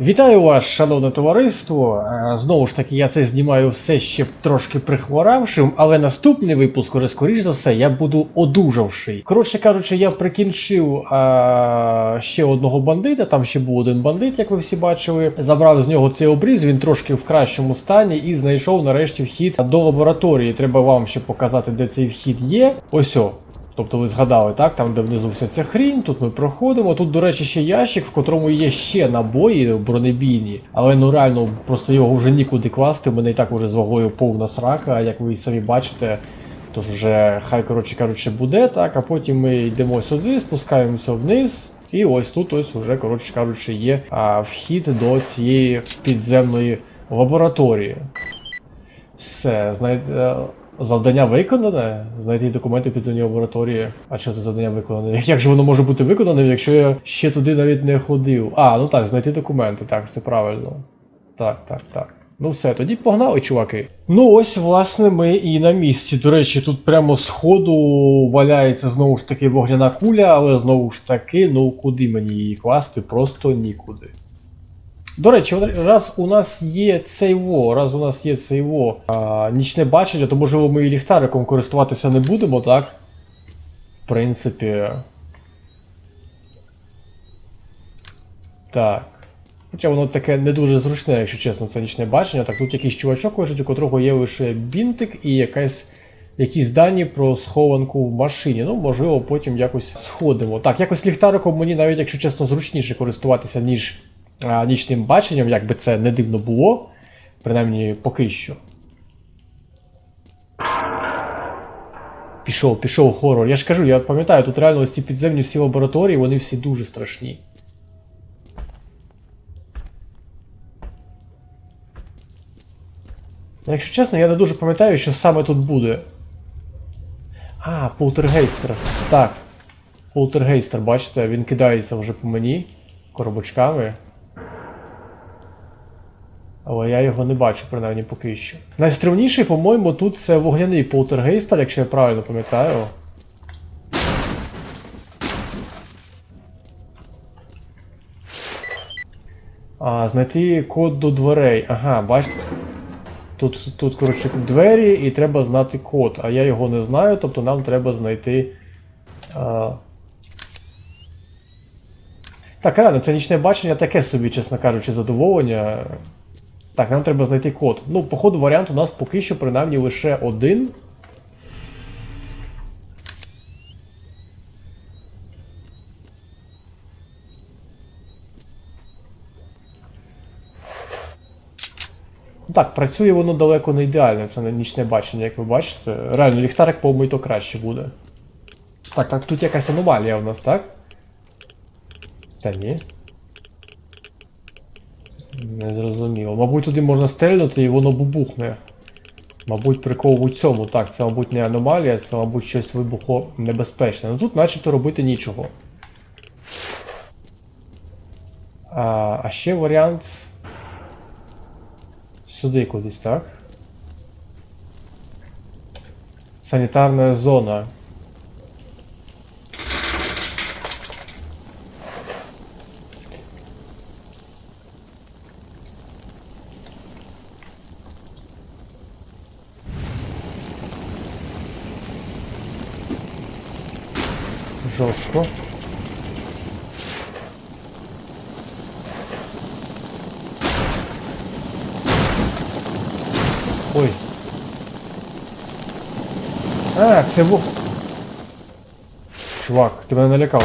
Вітаю вас, шановне товариство. Е, Знову ж таки, я це знімаю все ще трошки прихворавшим, але наступний випуск, уже скоріш за все, я буду одужавший. Коротше кажучи, я прикінчив е, ще одного бандита. Там ще був один бандит, як ви всі бачили. Забрав з нього цей обріз, він трошки в кращому стані і знайшов нарешті вхід до лабораторії. Треба вам ще показати, де цей вхід є. Ось о. Тобто ви згадали, так? Там, де внизу вся ця хрінь, тут ми проходимо. Тут, до речі, ще ящик, в котрому є ще набої бронебійні, але ну реально просто його вже нікуди класти. У мене і так вже з вагою повна срака, як ви самі бачите. Тож вже хай, коротше кажучи, буде так, а потім ми йдемо сюди, спускаємося вниз. І ось тут ось уже, коротше кажучи, є а, вхід до цієї підземної лабораторії. Все, знаєте, завдання виконане. Знайти документи підземній лабораторії. А що це завдання виконане? Як же воно може бути виконаним, якщо я ще туди навіть не ходив? А, ну так, знайти документи, так, все правильно. Так, так, так. Ну все, тоді погнали, чуваки. Ну ось, власне, ми і на місці. До речі, тут прямо з ходу валяється знову ж таки вогняна куля, але знову ж таки, ну куди мені її класти? Просто нікуди. До речі, раз у нас є цей во, раз у нас є цей во а, нічне бачення, то можливо ми і ліхтариком користуватися не будемо, так? В принципі. Так. Хоча воно таке не дуже зручне, якщо чесно, це нічне бачення. Так, тут якийсь чувачок лежить, у котрого є лише бінтик і якась, якісь дані про схованку в машині. Ну, можливо, потім якось сходимо. Так, якось ліхтариком мені навіть, якщо чесно, зручніше користуватися, ніж нічним баченням, як би це не дивно було, принаймні поки що. Пішов, пішов хорор. Я ж кажу, я пам'ятаю, тут реально ці підземні всі лабораторії, вони всі дуже страшні. Ну, Якщо чесно, я не дуже пам'ятаю, що саме тут буде. А, полтергейстер. Так. Полтергейстер, бачите, він кидається вже по мені коробочками. Але я його не бачу, принаймні поки що. Найстривніший, по-моєму, тут це вогняний полтергейстер, якщо я правильно пам'ятаю. А, знайти код до дверей. Ага, бачите. Тут, тут, коротше, двері і треба знати код, а я його не знаю, тобто нам треба знайти. А... Так, реально, це нічне бачення таке собі, чесно кажучи, задоволення. Так, нам треба знайти код. Ну, по ходу варіант у нас поки що принаймні лише один. Так, працює воно далеко не ідеально, це не нічне бачення, як ви бачите. Реально, ліхтарик, по-моєму, то краще буде. Так, так, тут якась аномалія у нас, так? Та ні. Не зрозуміло. Мабуть, туди можна стрельнути і воно бубухне. Мабуть, прикол у цьому. Так, це, мабуть, не аномалія, це, мабуть, щось вибухонебезпечне. Ну тут начебто робити нічого. А, а ще варіант. Сюди кудись, так? Санітарна зона. Жорстко. Ой. А, це вух. Чувак, ти мене налякав.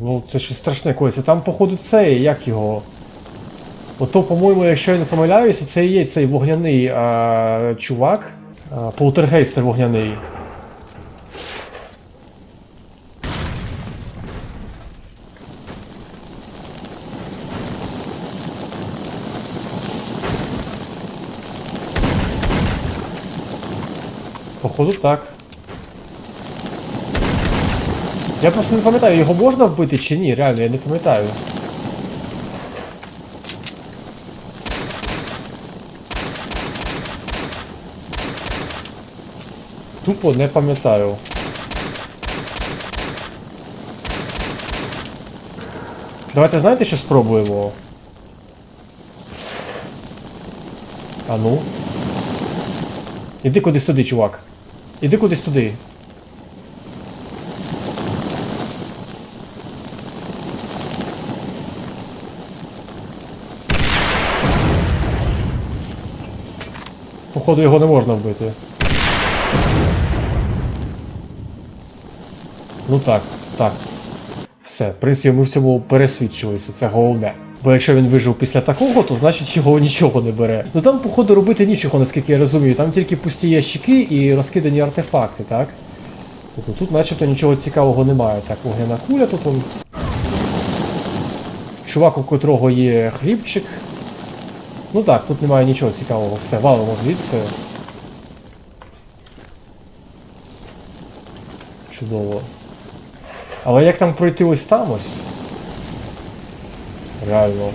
Ну, це щось страшне коїться. Там, походу, цей, як його. Ото, по-моєму, якщо я не помиляюся, це і є цей вогняний а, чувак. А, полтергейстер вогняний. Походу так. Я просто не пам'ятаю, його можна вбити чи ні, реально, я не пам'ятаю. Тупо не пам'ятаю. Давайте знаєте, що спробуємо? А ну. Іди кудись туди, чувак. Іди кудись туди. Походу його не можна вбити. Ну так, так. Все, принципі, ми в цьому пересвідчилися, це головне. Бо якщо він вижив після такого, то значить його нічого не бере. Ну там, походу, робити нічого, наскільки я розумію. Там тільки пусті ящики і розкидані артефакти, так? Тобто тут начебто нічого цікавого немає. Так, вогняна куля тут он. Чувак, у котрого є хлібчик. Ну так, тут немає нічого цікавого. Все, валимо звідси. Чудово. Але як там пройти ось там ось? Реально.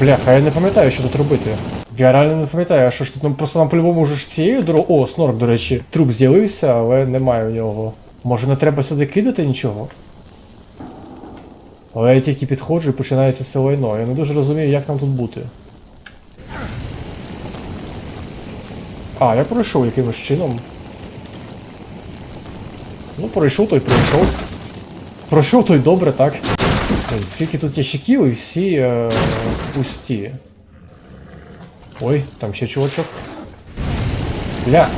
Бляха, я не пам'ятаю, що тут робити. Я реально не пам'ятаю, що ж тут нам просто нам по-любому вже ж цією дорогою. О, снорк, до речі, труп з'явився, але немає у нього. Може не треба сюди кидати нічого? Але я тільки підходжу і починається це лайно. Я не дуже розумію, як нам тут бути. А, я пройшов якимось чином. Ну, пройшов той пройшов. Пройшов той добре, так. Скільки тут ящиків і всі е, пусті. Ой, там ще чувачок. Бля.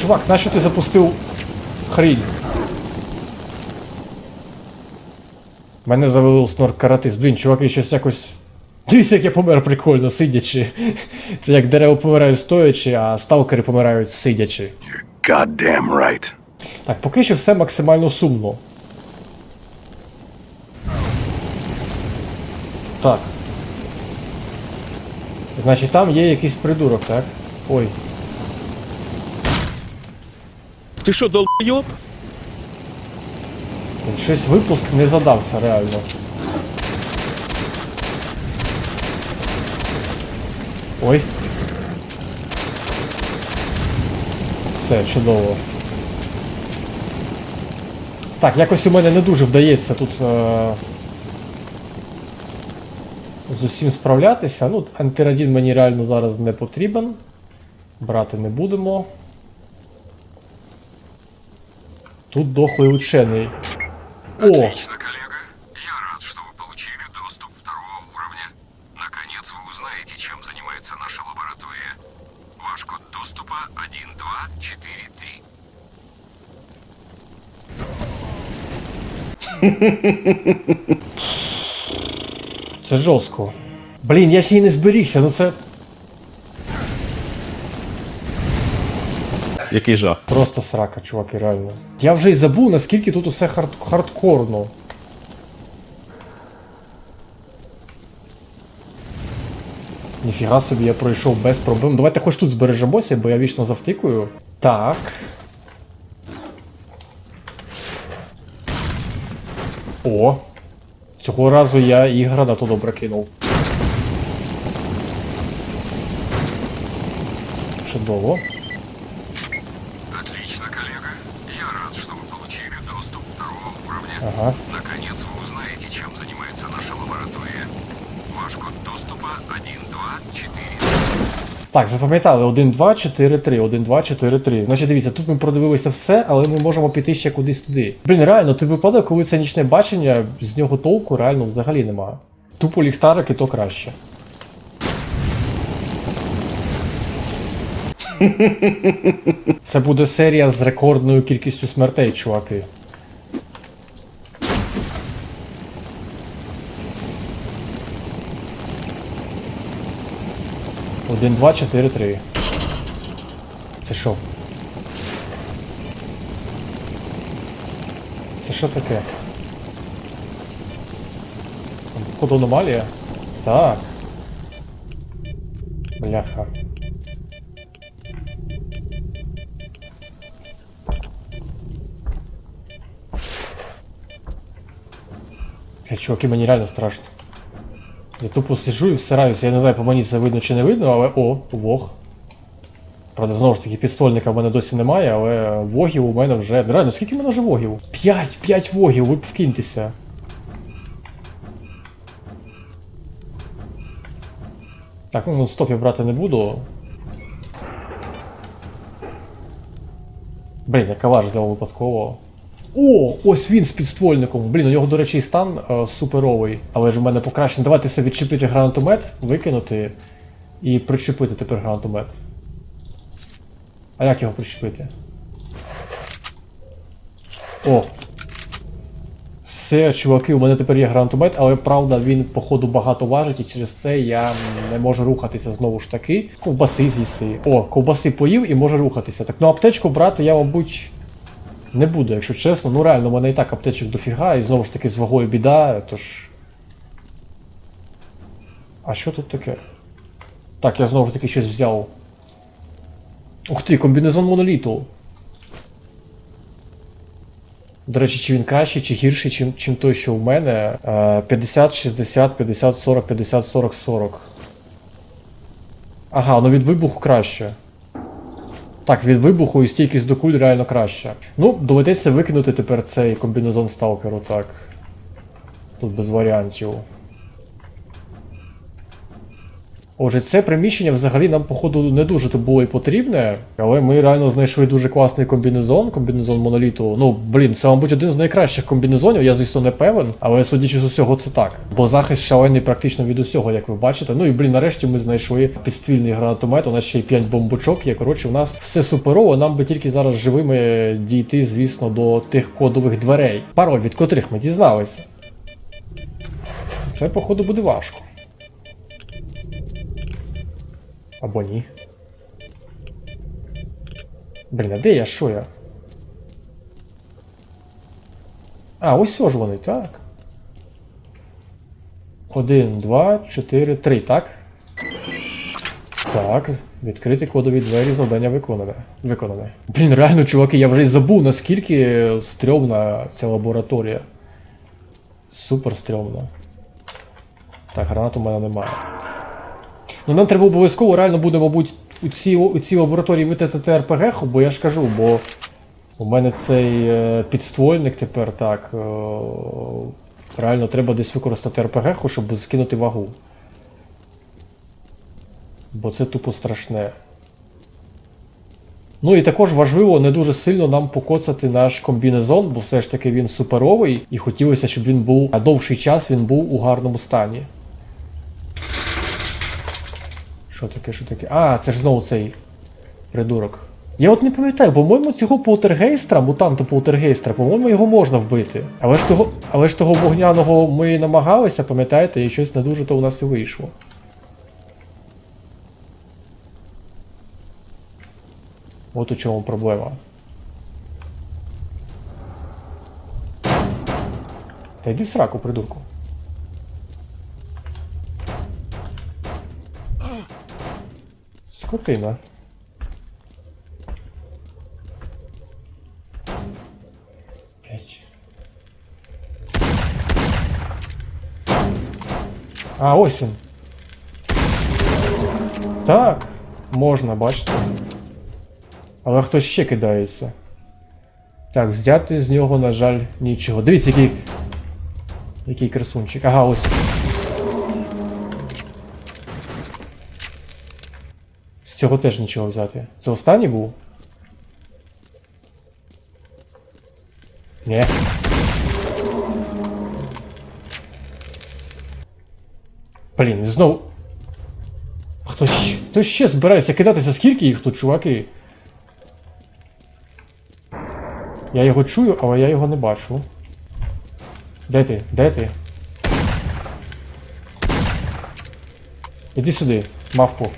Чувак, нащо ти запустив хрінь? Мене завели снорк каратист. Блін, чуваки, щось якось. Дивіться, як я помер прикольно, сидячи. Це як дерева помирають стоячи, а сталкери помирають сидячи. Goddamn right. Так, поки що все максимально сумно. Так. Значить, там є якийсь придурок, так? Ой. Ты что, долбоёб? Щось випуск не задався реально. Ой. Все, чудово. Так, якось у мене не дуже вдається тут е- з усім справлятися. Ну, антирадін мені реально зараз не потрібен. Брати не будемо. Тут дохлий учений. О! Отлично, коллега. Я рад, что вы получили доступ второго уровня. Наконец вы узнаете, чем занимается наша лаборатория. Ваш код доступа 1243. Це жорстко. Блін, я ще й не зберігся, ну це Який жах. просто срака, чуваки, реально. Я вже й забув, наскільки тут усе хард... хардкорно. Ніфіга собі, я пройшов без проблем. Давайте хоч тут збережемося, бо я вічно завтикую. Так. О! Цього разу я і гранату добре кинув. Чудово. Отлично, коллега. Я рад, что вы получили доступ второго уровня. Ага. Так, запам'ятали 1, 2, 4, 3, 1, 2, 4, 3. Значить, дивіться, тут ми продивилися все, але ми можемо піти ще кудись туди. Блін, реально, ти випадок, коли це нічне бачення, з нього толку реально взагалі немає. Тупо ліхтарик і то краще. Це буде серія з рекордною кількістю смертей, чуваки. Один, два, чотири, три. Це що? Це що таке? Походу аномалія? Так. Бляха. Чуваки, мені реально страшно. Я тупо сижу і всираюся, я не знаю, по мені це видно чи не видно, але о, вог. Правда, знову ж таки, підствольника в мене досі немає, але вогів у мене вже. Реально, скільки в мене вже вогів? П'ять! П'ять вогів, ви вкиньтеся. Так, ну стоп я брати не буду. Блін, я калаш взяв випадково. О, ось він з підствольником. Блін, у нього, до речі, стан е, суперовий. Але ж в мене покращений. Давайте все відчепити гранатомет, викинути і причепити тепер гранатомет. А як його причепити? О! Все, чуваки, у мене тепер є гранатомет, але правда він, походу, багато важить, і через це я не можу рухатися знову ж таки. Ковбаси з'їси. О, ковбаси поїв і може рухатися. Так, ну аптечку брати я, мабуть, не буду, якщо чесно. Ну реально, у мене і так аптечок дофіга, і знову ж таки з вагою біда, тож. А що тут таке? Так, я знову ж таки щось взяв. Ух ти, комбінезон моноліту. До речі, чи він кращий, чи гірший, чим, чим той, що у мене. Е, 50, 60, 50, 40, 50, 40, 40. Ага, ну від вибуху краще. Так, від вибуху і стійкість до куль реально краще. Ну, доведеться викинути тепер цей комбінезон сталкеру, так. Тут без варіантів. Отже, це приміщення взагалі нам, походу, не дуже то було і потрібне, але ми реально знайшли дуже класний комбінезон, комбінезон моноліту. Ну, блін, це, мабуть, один з найкращих комбінезонів, я, звісно, не певен, але судячи з усього, це так. Бо захист шалений практично від усього, як ви бачите. Ну і блін, нарешті ми знайшли підствільний гранатомет, у нас ще й 5 бомбочок є. Коротше, у нас все суперово, нам би тільки зараз живими дійти, звісно, до тих кодових дверей. Пароль, від котрих ми дізналися. Це, походу, буде важко. Або ні. Блін, а де я? Що я? А, ось ж вони, так. Один, два, чотири, три, так? Так, відкрити кодові двері, завдання виконане. Виконане. Блін, реально, чуваки, я вже й забув, наскільки стрьомна ця лабораторія. Супер стрьомна. Так, гранат у мене немає. Ну нам треба обов'язково реально буде, мабуть, у цій, у цій лабораторії витратити РПГ, бо я ж кажу, бо у мене цей е, підствольник тепер так. Е, реально треба десь використати РПГ, щоб скинути вагу. Бо це тупо страшне. Ну і також важливо не дуже сильно нам покоцати наш комбінезон, бо все ж таки він суперовий, і хотілося, щоб він був на довший час він був у гарному стані. Що таке, що таке? А, це ж знову цей придурок. Я от не пам'ятаю, по-моєму, цього полтергейстра, мутанта полтергейстра, по-моєму, його можна вбити. Але ж того, але ж того вогняного ми намагалися, пам'ятаєте, і щось не дуже то у нас і вийшло. От у чому проблема. Та йди в сраку, придурку. Скотина. А, ось він. Так, можна, бачите. Але хтось ще кидається. Так, взяти з нього, на жаль, нічого. Дивіться, який. Який красунчик. Ага, ось. З цього теж нічого взяти. Це останній був? Ні. Блін, знову. Хто ще, хто ще збирається кидатися? Скільки їх тут, чуваки? Я його чую, але я його не бачу. Де ти? Де ти? Іди сюди, мавпу.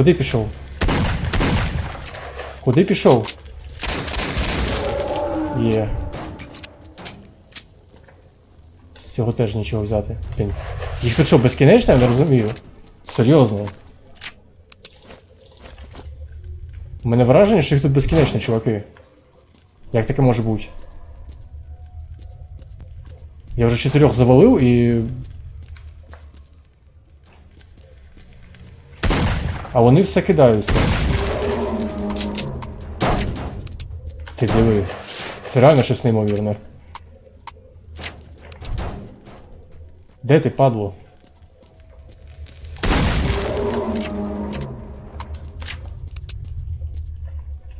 Куди пішов? Куди пішов? Є. З цього теж нічого взяти. Блін. Їх тут що, безкінечно? Я не розумію. Серйозно. У мене враження, що їх тут безкінечно, чуваки. Як таке може бути? Я вже чотирьох завалив і. А вони все кидаються. Ти диви. Це реально щось неймовірне. Де ти, падло?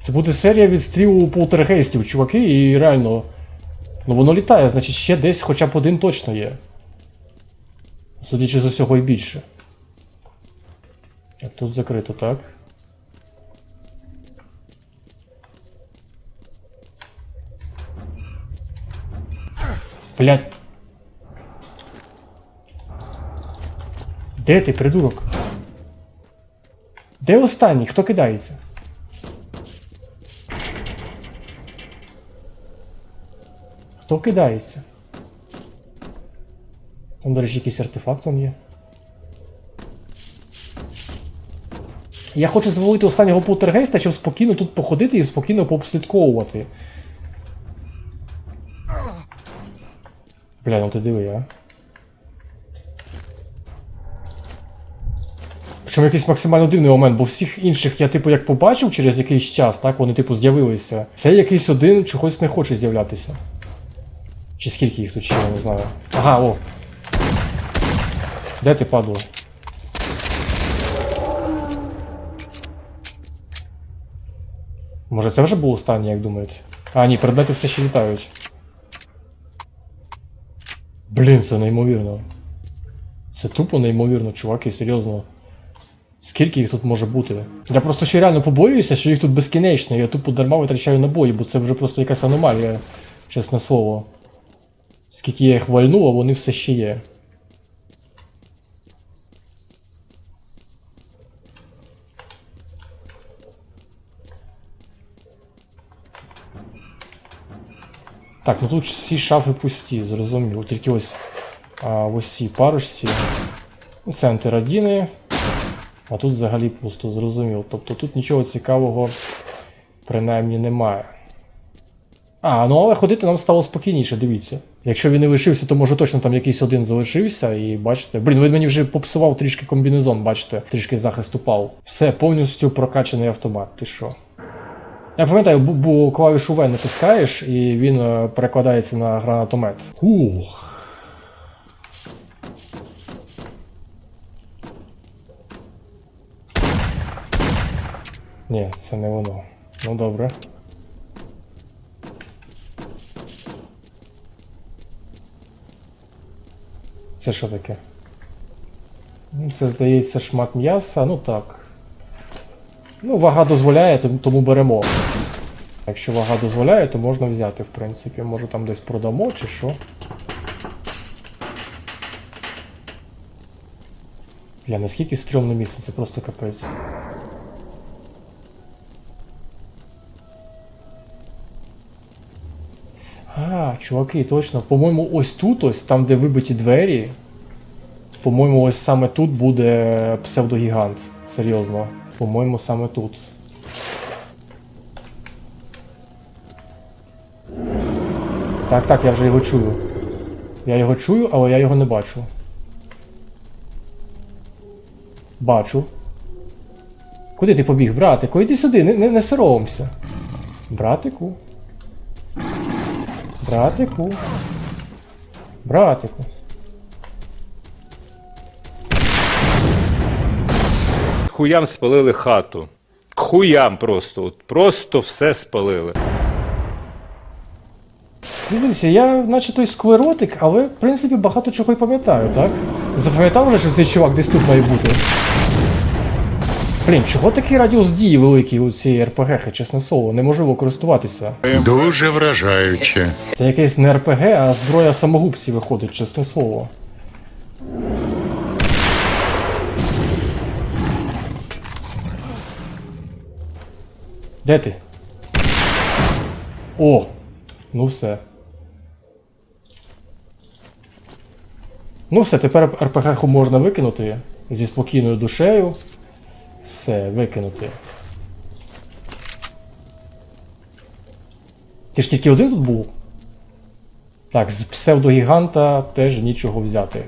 Це буде серія відстрілу полтергейстів, чуваки, і реально. Ну воно літає, значить ще десь хоча б один точно є. Судячи з усього і більше. Тут закрито, так? Блять. Де ти, придурок? Де останній? Хто кидається? Хто кидається? Там, до речі, якийсь артефакт є. Я хочу звалити останнього полтергейста, щоб спокійно тут походити і спокійно пообслідковувати. Бля, ну ти диви, а. Причому якийсь максимально дивний момент, бо всіх інших я, типу, як побачив через якийсь час, так, вони, типу, з'явилися. Це якийсь один чогось не хоче з'являтися. Чи скільки їх тут ще, я не знаю. Ага, о. Де ти падло? Може це вже був останній, як думаєте? А, ні, предмети все ще літають. Блін, це неймовірно. Це тупо неймовірно, чуваки, серйозно. Скільки їх тут може бути? Я просто ще реально побоююся, що їх тут безкінечно. Я тупо дарма витрачаю набої, бо це вже просто якась аномалія, чесне слово. Скільки я їх вальнув, а вони все ще є. Так, ну тут всі шафи пусті, зрозуміло. Тільки ось а, ось ці парочці. Ну, Це антирадіни. А тут взагалі пусто, зрозуміло. Тобто тут нічого цікавого принаймні немає. А, ну але ходити нам стало спокійніше, дивіться. Якщо він не лишився, то може точно там якийсь один залишився, і бачите. Блін, він мені вже попсував трішки комбінезон, бачите, трішки захист упав. Все, повністю прокачаний автомат. Ти що? Я пам'ятаю, бу клавішу В натискаєш, і він е, перекладається на гранатомет. Ух. Ні, це не воно. Ну добре. Це що таке? Це здається шмат м'яса, ну так. Ну, вага дозволяє, тому- беремо. Якщо вага дозволяє, то можна взяти, в принципі. Може там десь продамо чи що. Бля, наскільки стрьомне місце, це просто капець. А, чуваки, точно. По-моєму, ось тут, ось там, де вибиті двері. По-моєму, ось саме тут буде псевдогігант. Серйозно. По-моєму, саме тут. Так, так, я вже його чую. Я його чую, але я його не бачу. Бачу. Куди ти побіг, братику? Іди сюди, не, не, не соромся. Братику. Братику. Братику. Хуям спалили хату. Хуям просто. От Просто все спалили. Дивіться, я наче той склеротик, але в принципі багато чого й пам'ятаю, так? Запам'ятав вже, що цей чувак десь тут має бути. Блін, чого такий радіус дії великий у цієї РПГ, чесне слово, неможливо користуватися. Дуже вражаюче. Це якесь не РПГ, а зброя самогубці виходить, чесне слово. Де ти? О! Ну все. Ну все, тепер РПГ можна викинути зі спокійною душею. Все, викинути. Ти ж тільки один тут був? Так, з псевдогіганта теж нічого взяти.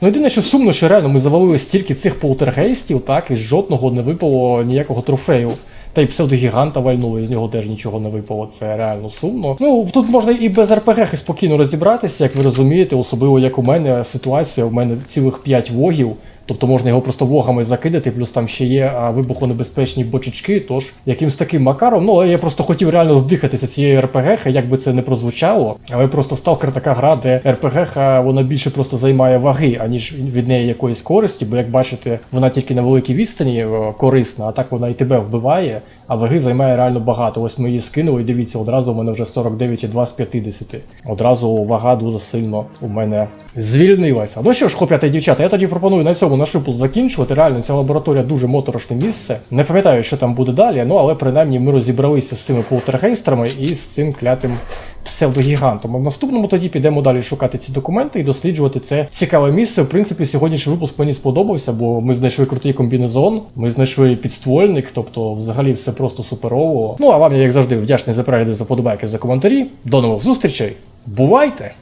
Ну єдине, що сумно, що реально ми завалили стільки цих полтергейстів, так, і жодного не випало ніякого трофею. Та й псевдогіганта вальнули, з нього теж нічого не випало, це реально сумно. Ну, тут можна і без РПГ спокійно розібратися, як ви розумієте, особливо як у мене ситуація, у мене цілих 5 вогів. Тобто можна його просто вогами закидати, плюс там ще є вибухонебезпечні бочечки. Тож якимсь таким макаром, ну я просто хотів реально здихатися цією РПГ, як би це не прозвучало. Але просто сталкер така гра, де РПГ вона більше просто займає ваги, аніж від неї якоїсь користі. Бо як бачите, вона тільки на великій відстані е, корисна, а так вона і тебе вбиває. А ваги займає реально багато. Ось ми її скинули, дивіться, одразу у мене вже 49,2 з 50. Одразу вага дуже сильно у мене звільнилася. Ну що ж, хлоп'ята і дівчата, я тоді пропоную на цьому наш випуск закінчувати. Реально, ця лабораторія дуже моторошне місце. Не пам'ятаю, що там буде далі, ну але принаймні ми розібралися з цими полтергейстерами і з цим клятим псевдогігантом. А в наступному тоді підемо далі шукати ці документи і досліджувати це цікаве місце. В принципі, сьогоднішній випуск мені сподобався, бо ми знайшли крутий комбінезон, ми знайшли підствольник, тобто взагалі все просто суперово. Ну а вам я, як завжди, вдячний за перегляди, за подобайки, за коментарі. До нових зустрічей. Бувайте!